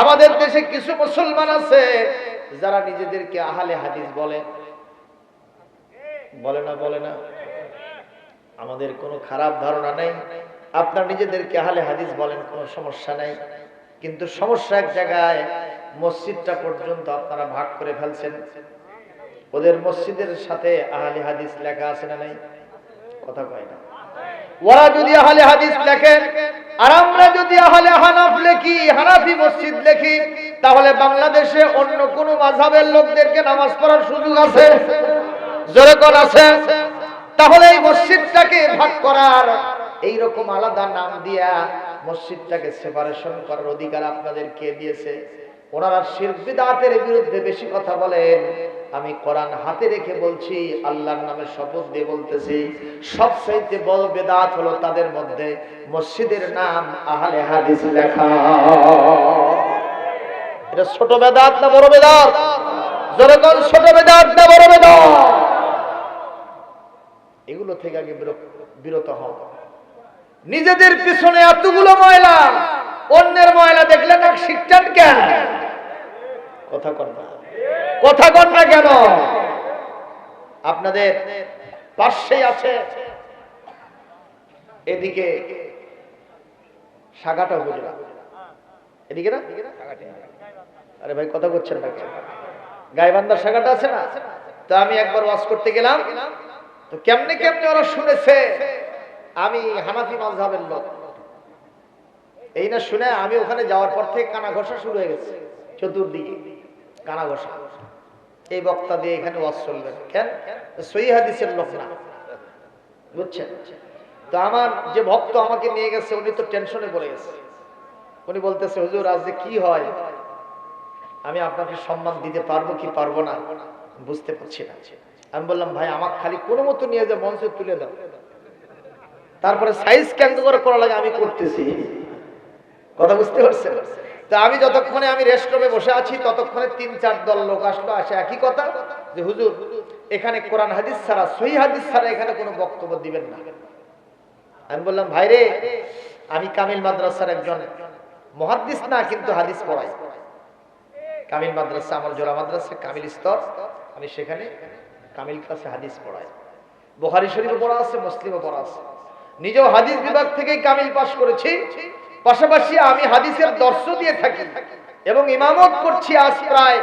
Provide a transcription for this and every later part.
আমাদের দেশে কিছু মুসলমান আছে যারা নিজেদেরকে আহলে হাদিস বলে। বলে না বলে না। আমাদের কোনো খারাপ ধারণা নেই। আপনার নিজেদেরকে আহালে হাদিস বলেন, কোনো সমস্যা নাই। কিন্তু সমস্যা এক জায়গায়, মসজিদটা পর্যন্ত আপনারা ভাগ করে ফেলছেন। ওদের মসজিদের সাথে আহলে হাদিস লেখা আছে না নাই? কথা কয় না। ওরা যদি আহলে হাদিস লেখেন আর আমরা যদি আহলে হানাফ লেখি, হানাফি মসজিদ লেখি, তাহলে বাংলাদেশে অন্য কোন মাঝাবের লোকদেরকে নামাজ পড়ার সুযোগ আছে? জোরে আছে? তাহলে এই মসজিদটাকে ভাগ করার এইরকম আলাদা নাম দিয়া মসজিদটাকে সেপারেশন করার অধিকার আপনাদের কে দিয়েছে? ওনারা শিল্পী দাঁতের বিরুদ্ধে বেশি কথা বলেন। আমি কোরআন হাতে রেখে বলছি, আল্লাহর নামে শপথ দিয়ে বলতেছি সবচাইতে বড় বেদাত হলো তাদের মধ্যে মসজিদের নাম আহলে হাদিস লেখা। এটা ছোট বেদাত না বড় বেদাত? জোরে ছোট বেদাত না বড় বেদাত? এগুলো থেকে আগে বিরত- হও। নিজেদের পিছনে এতগুলো ময়লা, অন্যের ময়লা দেখলে না শিখছেন কেন? কথা কন না। কথা কন না কেন? আপনাদের পাশেই আছে। এদিকে সাগাটা উপজেলা। এদিকে না? আরে ভাই, কথা বলছেন না গাইবান্ধার শাখাটা আছে না? তো আমি একবার ওয়াজ করতে গেলাম। তো কেমনে কেমনে ওরা শুনেছে? আমি হানাফি মাযহাবের লোক। এই না শুনে আমি ওখানে যাওয়ার পর থেকে কানা ঘষা শুরু হয়ে গেছে, চতুর্দিকে। কানা ঘষা এই বক্তা দিয়ে এখানে ওয়াজ চলবে কেন? সহি হাদিসের লোক না। বুঝছেন? তো আমার যে ভক্ত আমাকে নিয়ে গেছে, উনি তো টেনশনে পড়ে গেছে। উনি বলতেছে, হুজুর, আজ যে কি হয়? আমি আপনাকে সম্মান দিতে পারব কি পারব না? বুঝতে পারছি না। আমি বললাম, ভাই, আমাকে খালি কোনো মতো নিয়ে যা, মঞ্চে তুলে দাও। তারপরে সাইজ কেন্দ্র করে করা লাগে আমি করতেছি। কথা বুঝতে পারছেন? তা আমি যতক্ষণে আমি রেস্টরুমে বসে আছি, ততক্ষণে তিন, চার দল লোক আসলো, আসে একই কথা যে, হুজুর, এখানে কোরআন হাদিস ছাড়া, সহি হাদিস ছাড়া এখানে কোনো বক্তব্য দিবেন না। আমি বললাম, ভাই রে, আমি কামিল মাদ্রাসার একজন মহাদ্দিস না, কিন্তু হাদিস পড়াই। কামিল মাদ্রাসা আমার জোড়া মাদ্রাসা, কামিল স্তর, আমি সেখানে কামিল ক্লাসে হাদিস পড়াই। বোখারি শরীফে পড়া আছে মুসলিমে পড়া আছে। নিজেও হাদিস বিভাগ থেকেই কামিল পাশ করেছি। পাশাপাশি আমি হাদিসের দর্শ দিয়ে থাকি এবং ইমামত করছি আজ প্রায়,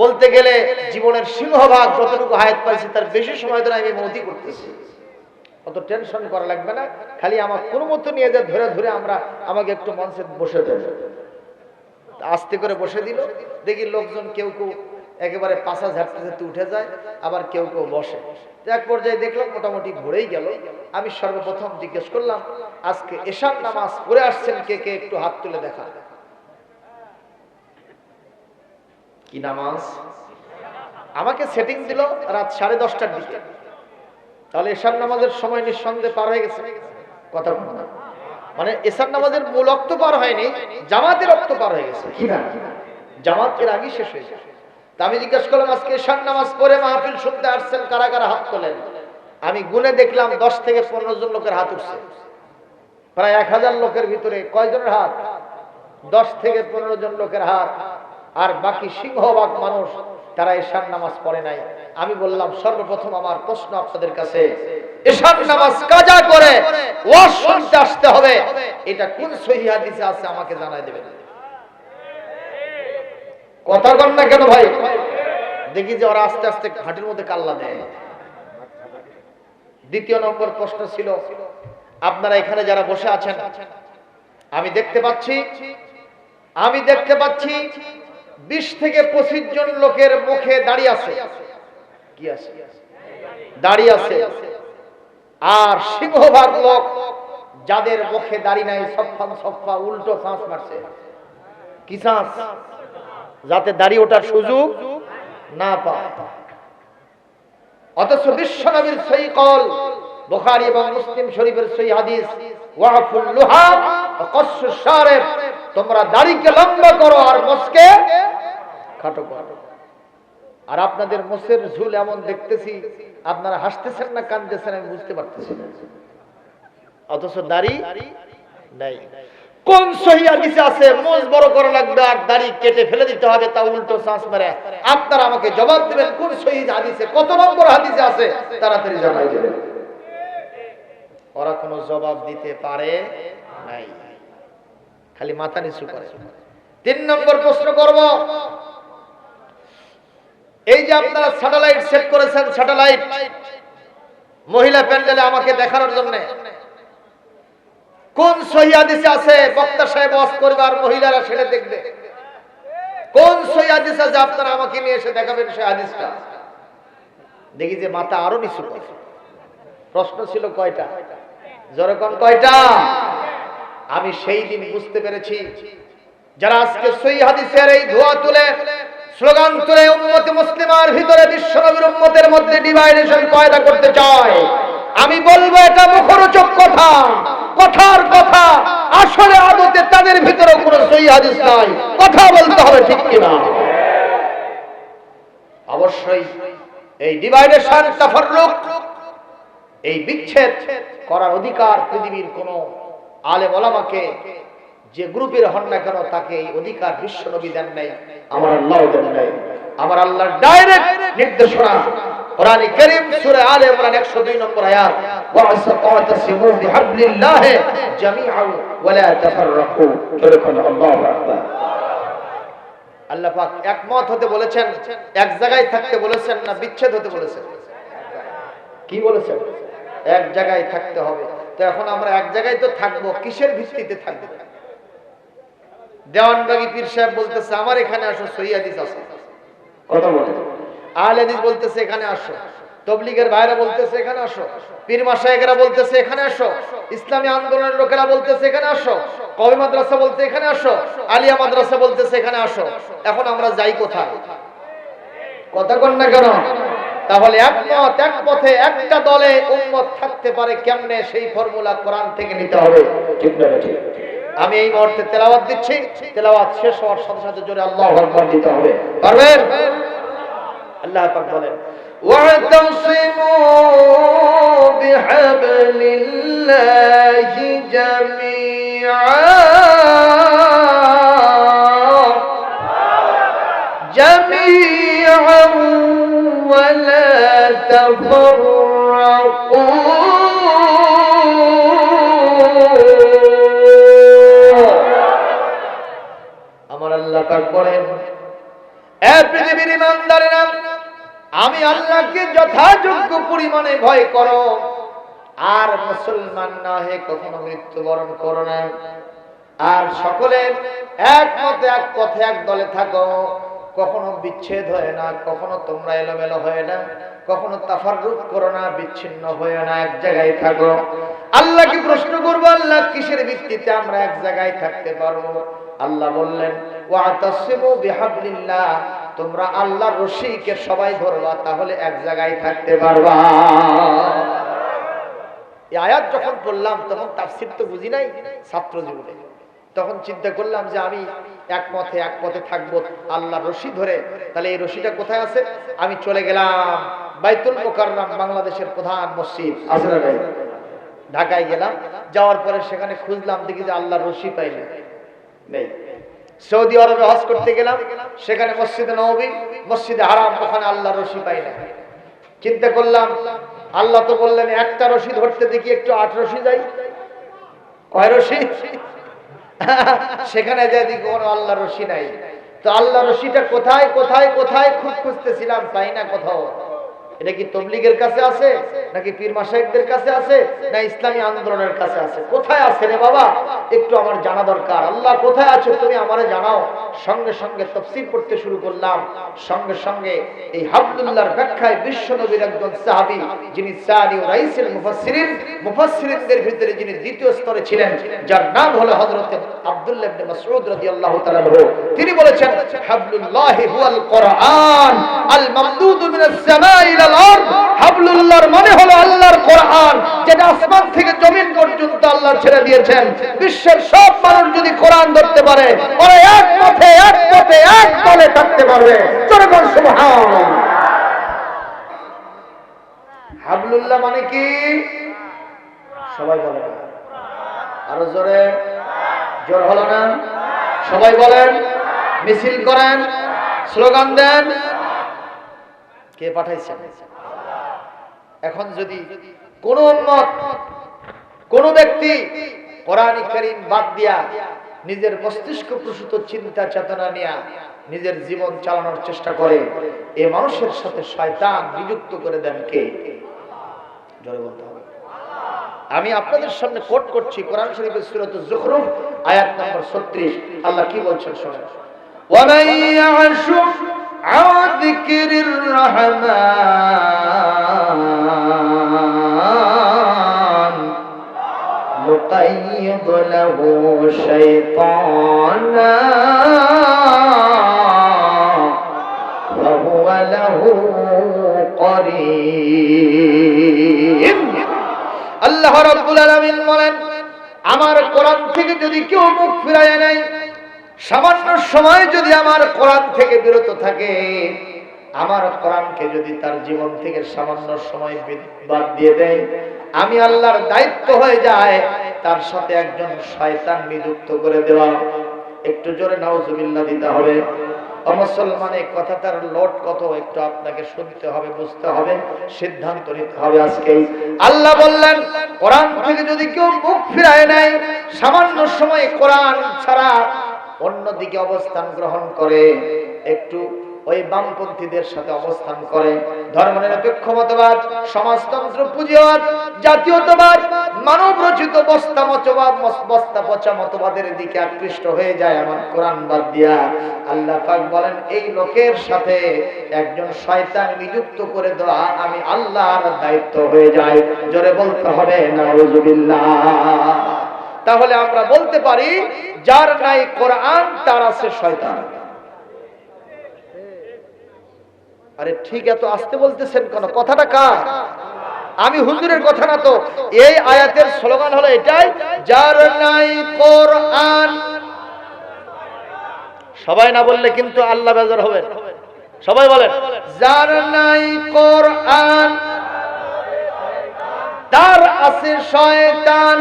বলতে গেলে জীবনের সিংহভাগ যতটুকু হায়াত পাইছি তার বেশি সময় ধরে আমি মতি করতেছি। অত টেনশন করা লাগবে না, খালি আমার কোনো মতো নিয়ে যা, ধরে ধরে আমরা আমাকে একটু মঞ্চে বসে দেবে। আস্তে করে বসে দিল, দেখি লোকজন কেউ কেউ একেবারে পাশা ঝাড়তে ঝাড়তে উঠে যায় আবার কেউ কেউ বসে। এক পর্যায়ে দেখলাম মোটামুটি ভরেই গেল। আমি সর্বপ্রথম জিজ্ঞেস করলাম আজকে এশার নামাজ পড়ে আসছেন কে কে? একটু হাত তুলে দেখা। কি নামাজ? আমাকে সেটিং দিল রাত সাড়ে দশটার দিকে। তাহলে এশার নামাজের সময় নিঃসন্দেহে পার হয়ে গেছে। কথা না। মানে এশার নামাজের মূল অক্ত পার হয়নি জামাতের অক্ত পার হয়ে গেছে। জামাতের আগে শেষ হয়ে গেছে আমি জিজ্ঞেস করলাম, আজকে এশার নামাজ পড়ে মাহফিল শুনতে আসছেন, কারা কারা হাত তোলেন? আমি গুনে দেখলাম দশ থেকে পনেরো জন লোকের হাত উঠছে। প্রায় এক হাজার লোকের ভিতরে কয়জনের হাত? দশ থেকে পনেরো জন লোকের হাত। আর বাকি সিংহভাগ মানুষ, তারা এশার নামাজ পড়ে নাই। আমি বললাম, সর্বপ্রথম আমার প্রশ্ন আপনাদের কাছে এশার নামাজ কাজা করে ওয়াজ শুনতে আসতে হবে। এটা কোন সহি হাদিসে আছে আমাকে জানাই দেবেন? কথা কন না কেন ভাই? দেখি যে ওরা আস্তে আস্তে ঘাটের মধ্যে কাল্লা দেয়। দ্বিতীয় নম্বর প্রশ্ন ছিল, আপনারা এখানে যারা বসে আছেন, আমি দেখতে পাচ্ছি, আমি দেখতে পাচ্ছি বিশ থেকে পঁচিশ জন লোকের মুখে দাঁড়িয়ে আছে। কি আছে? দাঁড়িয়ে আছে। আর সিংহভাগ লোক যাদের মুখে দাড়ি নাই সফান সফা উল্টো শ্বাস মারছে। কি শ্বাস যাতে দাড়ি ওঠার সুযোগ না পায়। অথচ বিশ্বনবীর সই কল বুখারী এবং মুসলিম শরীফের সই হাদিস তোমরা দাড়িকে লম্বা করো আর মোসকে খাটো করো। আর আপনাদের মোসের ঝুল এমন দেখতেছি, আপনারা হাসতেছেন না কাঁদতেছেন আমি বুঝতে পারতেছি অথচ দাড়ি নাই। কোন সহি আছে? মোজ বড় করা লাগবে আর দাড়ি কেটে ফেলে দিতে হবে, তা উল্টো শ্বাস মেরে। আপনারা আমাকে জবাব দেবেন, কোন সহি হাদিসে, কত নম্বর হাদিসে আছে? তাড়াতাড়ি জানাই দেবেন। ওরা কোনো জবাব দিতে পারে নাই। খালি মাথা নিচু করে। তিন নম্বর প্রশ্ন করব। এই যে আপনারা স্যাটেলাইট সেট করেছেন, স্যাটেলাইট। মহিলা প্যান্ডেলে আমাকে দেখানোর জন্য। কোন সহি হাদিসে আছে? বক্তা সাহেব ওয়াজ করবে আর মহিলারা সেটা দেখবে। কোন সহি হাদিস আছে? আপনারা আমাকে নিয়ে এসে দেখাবেন সেই হাদিসটা। দেখি যে মাথা আরও নিচু প্রশ্ন ছিল কয়টা? যেরকম কয়টা? আমি সেই দিন বুঝতে পেরেছি যারা আজকে সহি হাদিসের এই ধোয়া তুলে, স্লোগান তুলে উম্মত মুসলিমার ভিতরে বিশ্বনবীর উম্মতের মধ্যে ডিভাইডেশন পয়দা করতে চায়। আমি বলব এটা মুখরোচক কথা। কথার কথা। আসলে আদতে তাদের ভিতরে কোনো সহি হাদিস নাই। কথা বলতে হবে ঠিক কিনা? অবশ্যই এই ডিভাইডেশন তাফাররুক, এই বিচ্ছেদ করার অধিকার পৃথিবীর কোন আলে বলামাকে যে গ্রুপের হন না কেন তাকে এই অধিকার বিশ্ব নবী দেন নাই, আমার আল্লাহ দেন নাই। আমার আল্লাহর ডাইরেক্ট নির্দেশনা সূরা আলে ইমরান 102 নম্বর আয়াত ওয়াসতাসিমু বিহাবলিল্লাহ জামিআন ওয়া তাফাররাকু। আকবার। আল্লাহ পাক একমত হতে বলেছেন, এক জায়গায় থাকতে বলেছেন না বিচ্ছেদ হতে বলেছেন? কি বলেছেন? এক জায়গায় থাকতে হবে। তো এখন আমরা এক জায়গায় তো থাকব, কিসের ভিত্তিতে থাকব? দেওয়ানবাগি পীর সাহেব বলতেছে, আমার এখানে আসো সৈয়াদিস আছে কথা বলে। আহলে হাদিস বলতেছে, এখানে আসো। তবলিগের ভাইরা বলতেছে, এখানে আসো। পীর মাসায়েকরা বলতেছে, এখানে আসো। ইসলামী আন্দোলনের লোকেরা বলতেছে, এখানে আসো। কবি মাদ্রাসা বলতে এখানে আসো। আলিয়া মাদ্রাসা বলতেছে, এখানে আসো। এখন আমরা যাই কোথায়? কথা কন না কেন? তাহলে একমত, এক পথে একটা দলে উন্মত থাকতে পারে কেমনে? সেই ফর্মুলা কোরআন থেকে নিতে হবে। আমি এই মুহূর্তে তেলাওয়াত দিচ্ছি। তেলাওয়াত শেষ হওয়ার সাথে সাথে জোরে আল্লাহ দিতে হবে। পারবেন? আল্লাহ পাক বলেন واعتصموا بحبل الله جميعا جميعا ولا تفرقوا আমার আল্লাহ পাক বলেন এ পৃথিবীর ইমানদারেরা আমি আল্লাহকে যথাযোগ্য পরিমাণে ভয় করো। আর মুসলমান না হয়ে কখনো মৃত্যুবরণ করো না। আর সকলে এক মতে এক পথে, এক দলে থাকো। কখনো বিচ্ছেদ হয় না, কখনো তোমরা এলোমেলো হয় না, কখনো তাফাররুক করো না, বিচ্ছিন্ন হয়ে না, এক জায়গায় থাকো। আল্লাহকে প্রশ্ন করব, আল্লাহ কিসের ভিত্তিতে আমরা এক জায়গায় থাকতে পারব? আল্লাহ বললেন ওয়াতাসিমু বিহাবলিল্লাহ। তোমরা আল্লাহর রশিকে সবাই ধরবা, তাহলে এক জায়গায় থাকতে পারবা। আয়াত যখন পড়লাম, তখন তাফসির তো বুঝি নাই ছাত্র জীবনে। তখন চিন্তা করলাম যে আমি এক পথে এক পথে থাকব আল্লাহ রশি ধরে। তাহলে এই রশিটা কোথায় আছে? আমি চলে গেলাম বাইতুল মোকাররম, বাংলাদেশের প্রধান মসজিদ। ঢাকায় গেলাম, যাওয়ার পরে সেখানে খুঁজলাম, দেখি যে আল্লাহর রশি পাইলে নেই। সৌদি আরবে হজ করতে গেলাম, সেখানে মসজিদে নবী, মসজিদে হারাম, ওখানে আল্লাহর রশি পাই না চিন্তা করলাম, আল্লাহ তো বললেন, একটা রশি ধরতে দেখি একটু আট রশি যাই। কয় রশি? সেখানে যাই দেখি কোনো আল্লাহ রশি নাই। তো আল্লাহ রশিটা কোথায় কোথায় কোথায় খুঁজ খুঁজতেছিলাম, পাই না কোথাও। এটা কি তবলিগের কাছে আছে, নাকি পীর মাসাইকদের কাছে আছে, না ইসলামী আন্দোলনের কাছে আছে? কোথায় আছে রে বাবা? একটু আমার জানা দরকার। আল্লাহ কোথায় আছো তুমি আমারে জানাও। সঙ্গে সঙ্গে তফসির করতে শুরু করলাম। সঙ্গে সঙ্গে এই হাবদুল্লাহর ব্যাখ্যায় বিশ্ব নবীর একজন সাহাবী, যিনি সানি ও রাইসুল মুফাসসিরিন, মুফাসসিরিনদের ভিতরে যিনি দ্বিতীয় স্তরে ছিলেন, যার নাম হলো হযরত আব্দুল্লাহ ইবনে মাসউদ রাদিয়াল্লাহু তাআলা তিনি বলেছেন, হাবলুল্লাহি হুয়াল কোরআন, আল মামদুদু মিনাস ইলাল আরদ। হাবলুল্লাহর মানে হলো আল্লাহর কোরআন, যেটা আসমান থেকে জমিন পর্যন্ত আল্লাহ ছেড়ে দিয়েছেন। বিশ্বের সব মানুষ যদি কোরআন ধরতে পারে এক পথে এক পথে এক দলে থাকতে পারবে। বল, সুবহান। হাবলুল্লাহ মানে কি? সবাই বলে আরও জোরে। জোর হলো না? সবাই বলেন। মিছিল করেন। স্লোগান দেন। কে পাঠাইছেন? এখন যদি কোন উম্মত, কোন ব্যক্তি কোরআন কারীম বাদ দিয়া নিজের মস্তিষ্ক প্রসূত চিন্তা চেতনা নিয়ে নিজের জীবন চালানোর চেষ্টা করে। এ মানুষের সাথে শয়তান নিযুক্ত করে দেন কে? জোরে বলতে হবে। আমি আপনাদের সামনে কোট করছি, কোরআন শরীফের সুরত জুখরুফ আয়াত নম্বর 36 আল্লাহ কি বলছেন শুনুন। ওয়া মাইয়াশু আন যিকিরির রাহমান। نقيض له شيطانا فهو له قريب আল্লাহ রাব্বুল আলামিন বলেন আমার কোরআন থেকে যদি কেউ মুখ ফিরায় নাই সামান্য সময় যদি আমার কোরআন থেকে বিরত থাকে আমার কোরআনকে যদি তার জীবন থেকে সামান্য সময় বাদ দিয়ে দেয়, আমি আল্লাহর দায়িত্ব হয়ে যায়, তার সাথে একজন শয়তান নিযুক্ত করে দেওয়া। একটু জোরে নাউজুবিল্লাহ দিতে হবে। ও মুসলমান এই কথাটার লোট কত, একটু আপনাকে শুনতে হবে, বুঝতে হবে, সিদ্ধান্ত নিতে হবে আজকেই। আল্লাহ বললেন, কোরআন থেকে যদি কেউ মুখ ফিরায় নেয়, সামান্য সময় কোরআন ছাড়া অন্যদিকে অবস্থান গ্রহণ করে। একটু ওই বামপন্থীদের সাথে অবস্থান করে। ধর্মনিরপেক্ষ মতবাদ সমাজতন্ত্র পুঁজিবাদ, জাতীয়তাবাদ, মানব রচিত বস্তা মতবাদ বস্তা পচা মতবাদের দিকে আকৃষ্ট হয়ে যায় আমার কোরআন বাদ দিয়া। আল্লাহ পাক বলেন, এই লোকের সাথে একজন শয়তান নিযুক্ত করে দেওয়া আমি আল্লাহর দায়িত্ব হয়ে যায়। জোরে বলতে হবে, নাউজুবিল্লাহ। তাহলে আমরা বলতে পারি, যার নাই কোরআন, তার আছে শয়তান। আরে ঠিক এত আসতে বলতেছেন কেন? কথাটা কার? আমি হুজুরের কথা না তো। এই আয়াতের স্লোগান হলো এটাই, যার নাই কোরআন। সবাই না বললে কিন্তু আল্লাহ বেজার হবেন সবাই বলেন, যার নাই কোরআন, তার আছে শয়তান।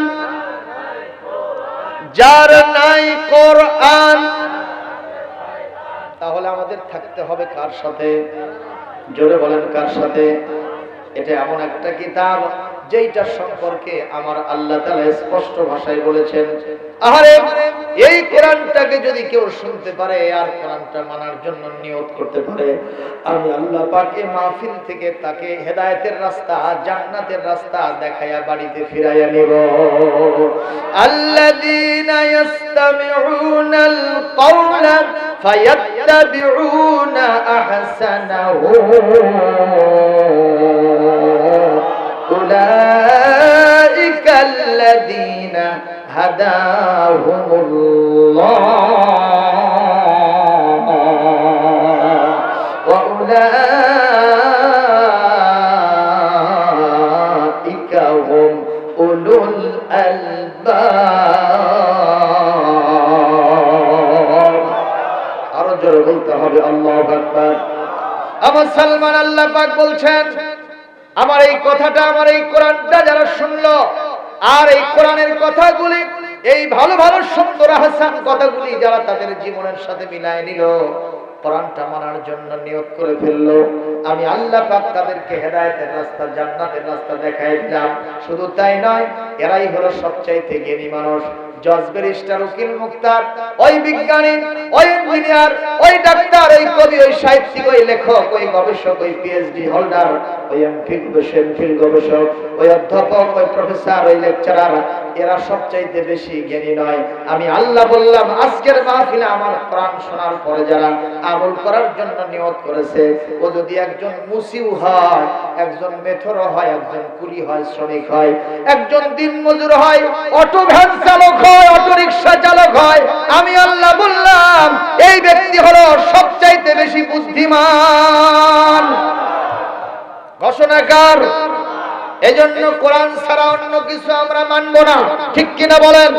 যার নাই কোরআন তাহলে আমাদের থাকতে হবে কার সাথে? জোরে বলেন কার সাথে? এটা এমন একটা কিতাব যেইটা সম্পর্কে আমার আল্লাহ স্পষ্ট ভাষায় বলেছেন এই কোরআনটাকে যদি কেউ শুনতে পারে আর কোরআনটা মানার জন্য নিয়ত করতে পারে, আমি আল্লাহ পাকে মাহফিল থেকে তাকে হেদায়েতের রাস্তা, জান্নাতের রাস্তা দেখাইয়া বাড়িতে ফিরাইয়া নিব। কওলা فيتبعون أحسنه. أولئك الذين هداهم الله. وأولئك هم أولو الألباب. হবে, আল্লাহ আমার সালমান আল্লাহ পাক বলছেন, আমার এই কথাটা, আমার এই কোরআনটা যারা শুনলো, আর এই কোরআনের কথাগুলি, এই ভালো ভালো সুন্দর হাসান কথাগুলি যারা তাদের জীবনের সাথে মিলায় নিল, কোরআনটা মানার জন্য নিয়োগ করে ফেলল। আমি আল্লাহ পাক তাদেরকে হেদায়েতের রাস্তা, জান্নাতের রাস্তা দেখাই দিলাম। শুধু তাই নয়, এরাই হলো সবচাইতে জ্ঞানী মানুষ। জজ ব্যারিস্টার উকিল মুক্তার, ওই বিজ্ঞানী, ওই ইঞ্জিনিয়ার ওই ডাক্তার ওই কবি, ওই সাহিত্যিক, ওই লেখক, ওই গবেষক, ওই পিএইচডি হোল্ডার ওই এমফিল গবেষক, ওই অধ্যাপক, ওই প্রফেসর ওই লেকচারার এরা সবচাইতে বেশি জ্ঞানী নয়। আমি আল্লাহ বললাম, আজকের মাহফিলে আমার কোরআন শোনার পরে যারা আমল করার জন্য নিয়ত করেছে, ও যদি একজন মুসিউ হয়, একজন মেথর হয়, একজন কুলি হয়, শ্রমিক হয়, একজন দিন মজুর হয়, অটো ভ্যান চালক হয়, অটো রিক্সা চালক হয়, আমি আল্লাহ বললাম, এই ব্যক্তি হলো সবচাইতে বেশি বুদ্ধিমান। ঘোষণাকার এজন্য কোরআন ছাড়া অন্য কিছু আমরা মানব না। ঠিক কিনা বলেন?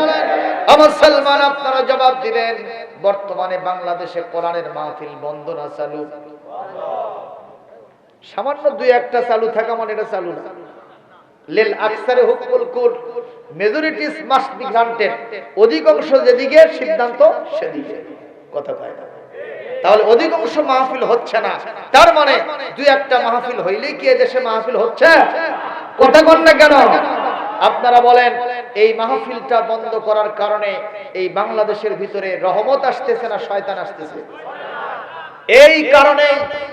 আমার সালমান, আপনারা জবাব দিবেন, বর্তমানে বাংলাদেশে কোরআনের মাহফিল বন্ধ না চালু? সামান্য দুই একটা চালু থাকা মানে এটা চালু না। লিল আকসারে হুকুল কুল মেজরিটিস মাস্ট বি গ্রান্টেড অধিকাংশ যেদিকে সিদ্ধান্ত, সেদিকে। কথা না। তাহলে অধিকাংশ মাহফিল হচ্ছে না। তার মানে দুই একটা মাহফিল হইলেই কি দেশে মাহফিল হচ্ছে? কথা কন না কেন? আপনারা বলেন, এই মাহফিলটা বন্ধ করার কারণে এই বাংলাদেশের ভিতরে রহমত আসতেছে না শয়তান আসতেছে? এই কারণে